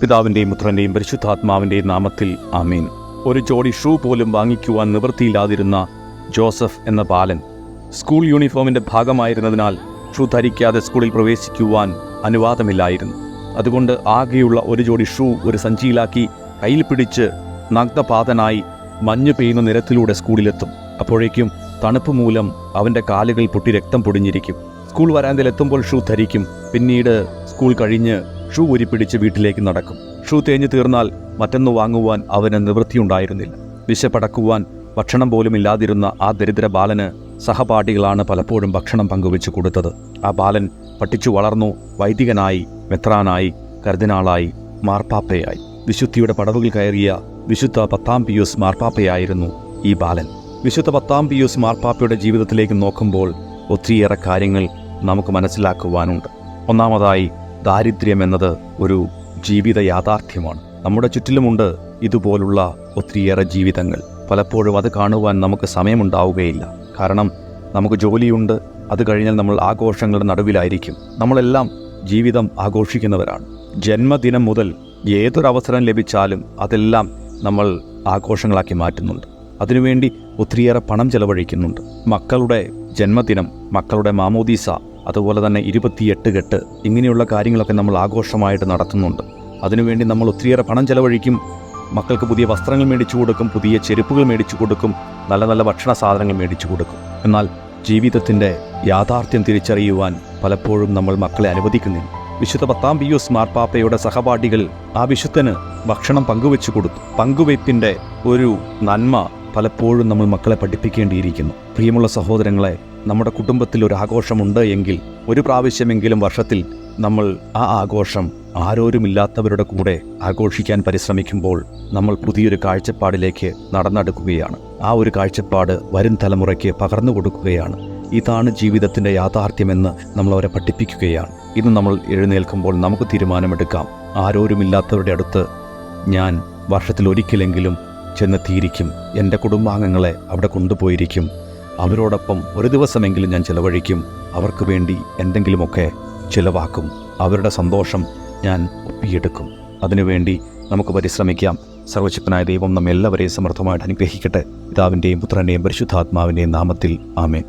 പിതാവിന്റെയും പുത്രന്റെയും പരിശുദ്ധാത്മാവിന്റെയും നാമത്തിൽ ആമീൻ. ഒരു ജോഡി ഷൂ പോലും വാങ്ങിക്കുവാൻ നിവൃത്തിയില്ലാതിരുന്ന ജോസഫ് എന്ന ബാലൻ സ്കൂൾ യൂണിഫോമിന്റെ ഭാഗമായിരുന്നതിനാൽ ഷൂ ധരിക്കാതെ സ്കൂളിൽ പ്രവേശിക്കുവാൻ അനുവാദമില്ലായിരുന്നു. അതുകൊണ്ട് ആകെയുള്ള ഒരു ജോഡി ഷൂ ഒരു സഞ്ചിയിലാക്കി കയ്യിൽ പിടിച്ച് നഗ്നപാതനായി മഞ്ഞ് പെയ്യുന്ന നിരത്തിലൂടെ സ്കൂളിലെത്തും. അപ്പോഴേക്കും തണുപ്പ് മൂലം അവന്റെ കാലുകൾ പൊട്ടി രക്തം പൊടിഞ്ഞിരിക്കും. സ്കൂൾ വരാന്തിലെത്തുമ്പോൾ ഷൂ ധരിക്കും. പിന്നീട് സ്കൂൾ കഴിഞ്ഞ് ഷൂ ഉരിപ്പിടിച്ച് വീട്ടിലേക്ക് നടക്കും. ഷൂ തേഞ്ഞു തീർന്നാൽ മറ്റൊന്ന് വാങ്ങുവാൻ അവന് നിവൃത്തിയുണ്ടായിരുന്നില്ല. വിശപ്പടക്കുവാൻ ഭക്ഷണം പോലും ഇല്ലാതിരുന്ന ആ ദരിദ്ര ബാലന് സഹപാഠികളാണ് പലപ്പോഴും ഭക്ഷണം പങ്കുവെച്ചു കൊടുത്തത്. ആ ബാലൻ പഠിച്ചു വളർന്നു വൈദികനായി മെത്രാനായി കർദിനാളായി മാർപ്പാപ്പയായി. വിശുദ്ധിയുടെ പടവുകൾ കയറിയ വിശുദ്ധ പത്താം പിയൂസ് മാർപ്പാപ്പയായിരുന്നു ഈ ബാലൻ. വിശുദ്ധ പത്താം പിയൂസ് മാർപ്പാപ്പയുടെ ജീവിതത്തിലേക്ക് നോക്കുമ്പോൾ ഒത്തിരിയേറെ കാര്യങ്ങൾ നമുക്ക് മനസ്സിലാക്കുവാനുണ്ട്. ഒന്നാമതായി ദാരിദ്ര്യം എന്നത് ഒരു ജീവിത യാഥാർത്ഥ്യമാണ്. നമ്മുടെ ചുറ്റിലുമുണ്ട് ഇതുപോലുള്ള ഒത്തിരിയേറെ ജീവിതങ്ങൾ. പലപ്പോഴും അത് കാണുവാൻ നമുക്ക് സമയമുണ്ടാവുകയില്ല. കാരണം നമുക്ക് ജോലിയുണ്ട് അത് കഴിഞ്ഞാൽ നമ്മൾ ആഘോഷങ്ങളുടെ നടുവിലായിരിക്കും. നമ്മളെല്ലാം ജീവിതം ആഘോഷിക്കുന്നവരാണ്. ജന്മദിനം മുതൽ ഏതൊരവസരം ലഭിച്ചാലും അതെല്ലാം നമ്മൾ ആഘോഷങ്ങളാക്കി മാറ്റുന്നുണ്ട്. അതിനുവേണ്ടി ഒത്തിരിയേറെ പണം ചെലവഴിക്കുന്നുണ്ട്. മക്കളുടെ ജന്മദിനം മക്കളുടെ മാമോദീസ അതുപോലെ തന്നെ ഇരുപത്തിയെട്ട് കെട്ട് ഇങ്ങനെയുള്ള കാര്യങ്ങളൊക്കെ നമ്മൾ ആഘോഷമായിട്ട് നടത്തുന്നുണ്ട്. അതിനുവേണ്ടി നമ്മൾ ഒത്തിരിയേറെ പണം ചെലവഴിക്കും. മക്കൾക്ക് പുതിയ വസ്ത്രങ്ങൾ മേടിച്ചു കൊടുക്കും പുതിയ ചെരുപ്പുകൾ മേടിച്ചു കൊടുക്കും നല്ല നല്ല ഭക്ഷണ സാധനങ്ങൾ മേടിച്ചു കൊടുക്കും. എന്നാൽ ജീവിതത്തിന്റെ യാഥാർത്ഥ്യം തിരിച്ചറിയുവാൻ പലപ്പോഴും നമ്മൾ മക്കളെ അനുവദിക്കുന്നില്ല. വിശുദ്ധ പത്താം പിയൂസ് മാർപ്പാപ്പയുടെ സഹപാഠികൾ ആ വിശുദ്ധന് ഭക്ഷണം പങ്കുവെച്ചു കൊടുത്തു. പങ്കുവയ്പ്പിന്റെ ഒരു നന്മ പലപ്പോഴും നമ്മൾ മക്കളെ പഠിപ്പിക്കേണ്ടിയിരിക്കുന്നു. പ്രിയമുള്ള സഹോദരങ്ങളെ നമ്മുടെ കുടുംബത്തിൽ ഒരു ആഘോഷമുണ്ട് എങ്കിൽ ഒരു പ്രാവശ്യമെങ്കിലും വർഷത്തിൽ നമ്മൾ ആ ആഘോഷം ആരോരുമില്ലാത്തവരുടെ കൂടെ ആഘോഷിക്കാൻ പരിശ്രമിക്കുമ്പോൾ നമ്മൾ പുതിയൊരു കാഴ്ചപ്പാടിലേക്ക് നടന്നെടുക്കുകയാണ്. ആ ഒരു കാഴ്ചപ്പാട് വരും തലമുറയ്ക്ക് പകർന്നു കൊടുക്കുകയാണ്. ഇതാണ് ജീവിതത്തിന്റെ യാഥാർത്ഥ്യമെന്ന് നമ്മൾ അവരെ പഠിപ്പിക്കുകയാണ്. ഇന്ന് നമ്മൾ എഴുന്നേൽക്കുമ്പോൾ നമുക്ക് തീരുമാനമെടുക്കാം. ആരോരുമില്ലാത്തവരുടെ അടുത്ത് ഞാൻ വർഷത്തിൽ ഒരിക്കലെങ്കിലും ചെന്നെത്തിയിരിക്കും. എന്റെ കുടുംബാംഗങ്ങളെ അവിടെ കൊണ്ടുപോയിരിക്കും. അവരോടൊപ്പം ഒരു ദിവസമെങ്കിലും ഞാൻ ചിലവഴിക്കും. അവർക്ക് വേണ്ടി എന്തെങ്കിലുമൊക്കെ ചിലവാക്കും. അവരുടെ സന്തോഷം ഞാൻ ഒപ്പിയെടുക്കും. അതിനുവേണ്ടി നമുക്ക് പരിശ്രമിക്കാം. സർവശക്തനായ ദൈവം നമ്മെല്ലാവരെയും സമർത്ഥമായിട്ട് അനുഗ്രഹിക്കട്ടെ. പിതാവിന്റെയും പുത്രന്റെയും പരിശുദ്ധാത്മാവിന്റെയും നാമത്തിൽ ആമേൻ.